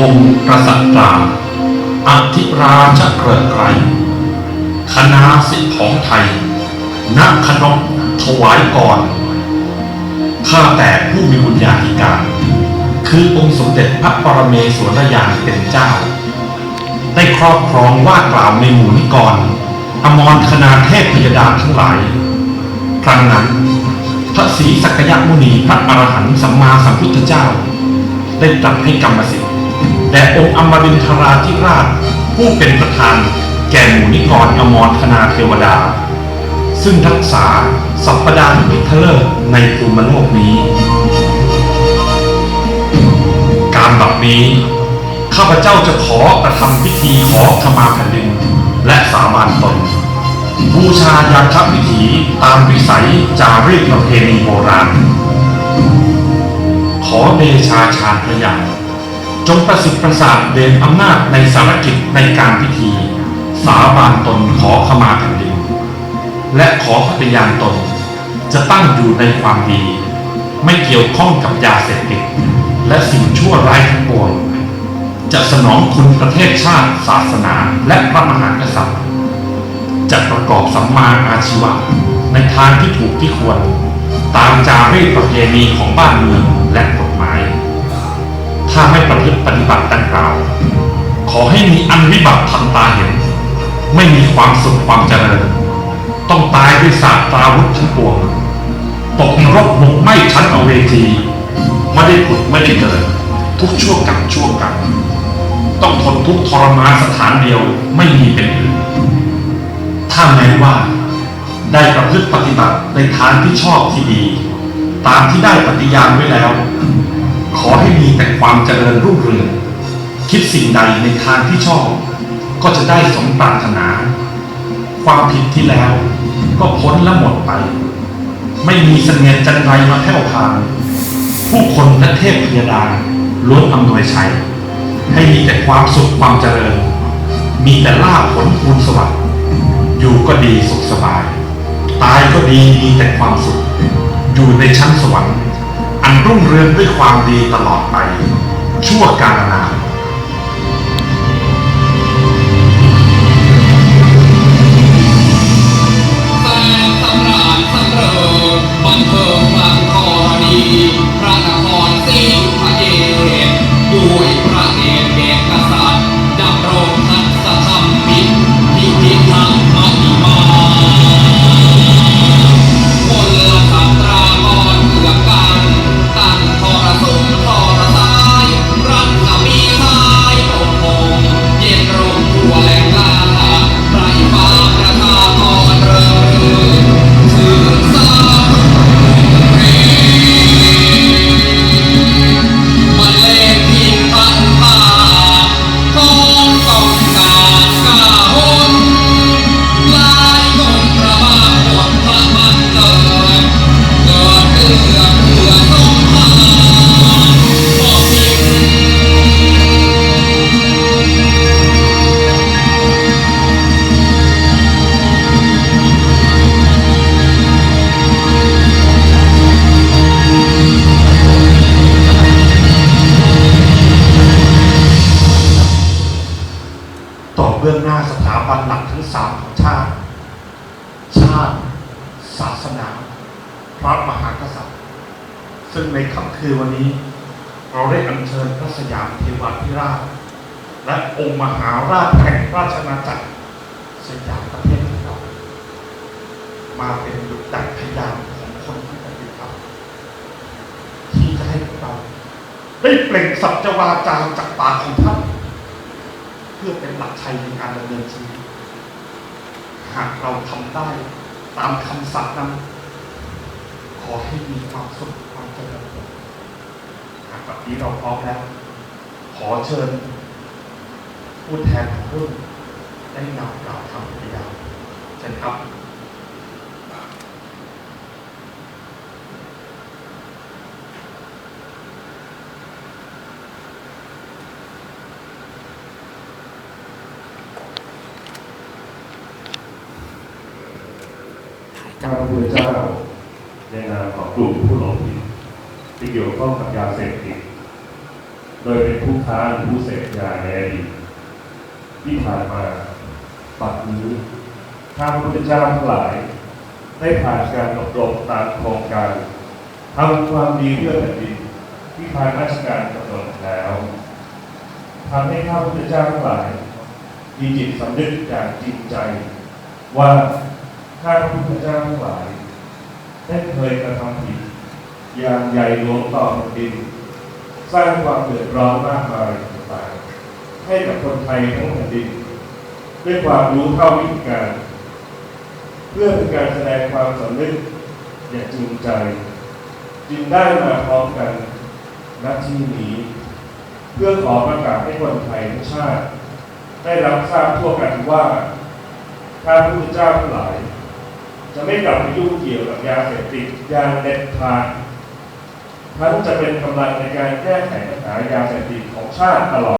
องค์กษัตริย์ตราอธิราชเกริกไกรคณะสิทธิของไทย นักขนกถวายก่อน ข้าแต่ผู้มีบุญญาธิการ คือองค์สมเด็จพระปรเมศวรยานเป็นเจ้า ได้ครอบครองว่ากล่าวในหมู่นิกร อมรคณาเทพพยดาทั้งหลาย ครั้งนั้น พระศรีสักยมุนีพระอรหันต์สัมมาสัมพุทธเจ้า ได้ตรัสให้กรรมสิท แด่องค์อมรินทราธิราช ผู้เป็นประธานแก่หมู่นิกรอมรคณาเทวดา ซึ่งรักษาสัปดาห์พิทเลิศในภูมิโลกนี้ การแบบนี้ ข้าพเจ้าจะขอกระทำพิธีขอขมาแผ่นดิน และสาบานตนบูชายันทพิธีตามวิสัยจารีตประเพณีโบราณ ขอเดชาชาญพระยา จงประสิทธิ์ประสาทเดชอำนาจในสารกิจในการพิธี สาบานตนขอขมาแผ่นดิน และขอปฏิญาณตน จะตั้งอยู่ในความดี ไม่เกี่ยวข้องกับยาเสพติด และสิ่งชั่วร้ายทั้งปวงจะสนองคุณประเทศชาติ ศาสนา และพระมหากษัตริย์ จะประกอบสัมมาอาชีวะ ในทางที่ถูกที่ควร ตามจารีตประเพณีของบ้านเมืองและกฎหมาย ถ้าไม่ประพฤติปฏิบัติดังกล่าว ขอให้มีอันวิบัติทันตาเห็น ไม่มีความสุขความเจริญ ต้องตายด้วยศาสตราวุธทั้งปวง ตกนรกหมกไหม้ชั้นอเวจี ไม่ได้ผุดไม่ได้เกิด ทุกชั่วกับชั่วกันต้องทนทุกทรมานสถานเดียวไม่มีเป็นอื่น ถ้าแม้ว่า ได้ประพฤติปฏิบัติในทางที่ชอบที่ดี ตามที่ได้ปฏิญาณไว้แล้ว ขอให้มีแต่ความเจริญรุ่งเรือง คิดสิ่งใดในทางที่ชอบ ก็จะได้สมปรารถนา ความผิดที่แล้วก็พ้นและหมดไป ไม่มีเสนียดจันไรมาแผ่วพานผู้คนและเทพพยดาล้วนอำนวยชัย ให้มีแต่ความสุขความเจริญ มีแต่ลาภผลคูณสวัสดิ์อยู่ก็ดีสุขสบาย ตายก็ดีมีแต่ความสุข อยู่ในชั้นสวรรค์ รุ่งเรืองด้วยความดีตลอดไป ชั่วกาลนาน เบื้องหน้าสถาบันหลักทั้งสามของชาติ ชาติ ศาสนา พระมหากษัตริย์ ซึ่งในค่ำคืนวันนี้ เราได้อัญเชิญพระสยามเทวาธิราช และองค์มหาราชแห่งราชอาจักรสยามประเทศของเรา มาเป็นดุจดักพยานของคนที่ปฏิบัติที่จะให้พวกเรา ได้เปล่งสัจวาจาจากปากของท่าน พื่อเป็นหลักชัยในการดำเนินชีวิตหากเราทำได้ตามคำสัตย์นั้น ขอให้มีความสุขความเจริญหากแบบนี้เราพร้อมแล้ว ขอเชิญผู้แทนของรุ่นได้นำกล่าวคำปฏิญาเช่นครับ ข้า พุทธเจ้า ในนามของกลุ่มผู้หลงผิดที่เกี่ยวข้องกับยาเสพติด โดยเป็นผู้ค้าหรือผู้เสพยาในอดีตที่ผ่านมาปัจจุบันข้าพระพุทธเจ้าทั้งหลาย ได้ผ่านการอบรมตามโครงการทำความดีเพื่อแผ่นดินที่ทางราชการกำหนดแล้วทำให้ข้าพระพุทธเจ้าทั้งหลายมีจิตสำนึกอย่างจริงใจ ว่า ข้าพระพุทธเจ้าทั้งหลายได้เคยกระทำผิดอย่างใหญ่หลวงต่อแผ่นดิน สร้างความเดือดร้อนมากมายต่างๆให้กับคนไทยทั้งแผ่นดิน ด้วยความรู้เท่าวิธีการ เพื่อเป็นการแสดงความสำนึกอย่างจริงใจ จึงได้มาพร้อมกันณที่นี้ เพื่อขอประกาศให้คนไทยทั้งชาติ ได้รับทราบทั่วกันว่าข้าพระพุทธเจ้าทั้งหลาย จะไม่กลับไปยุ่งเกี่ยวกับยาเสพติดอย่างเด็ดขาดทั้งจะเป็นกำลังในการแก้ไขปัญหายาเสพติดของชาติตลอด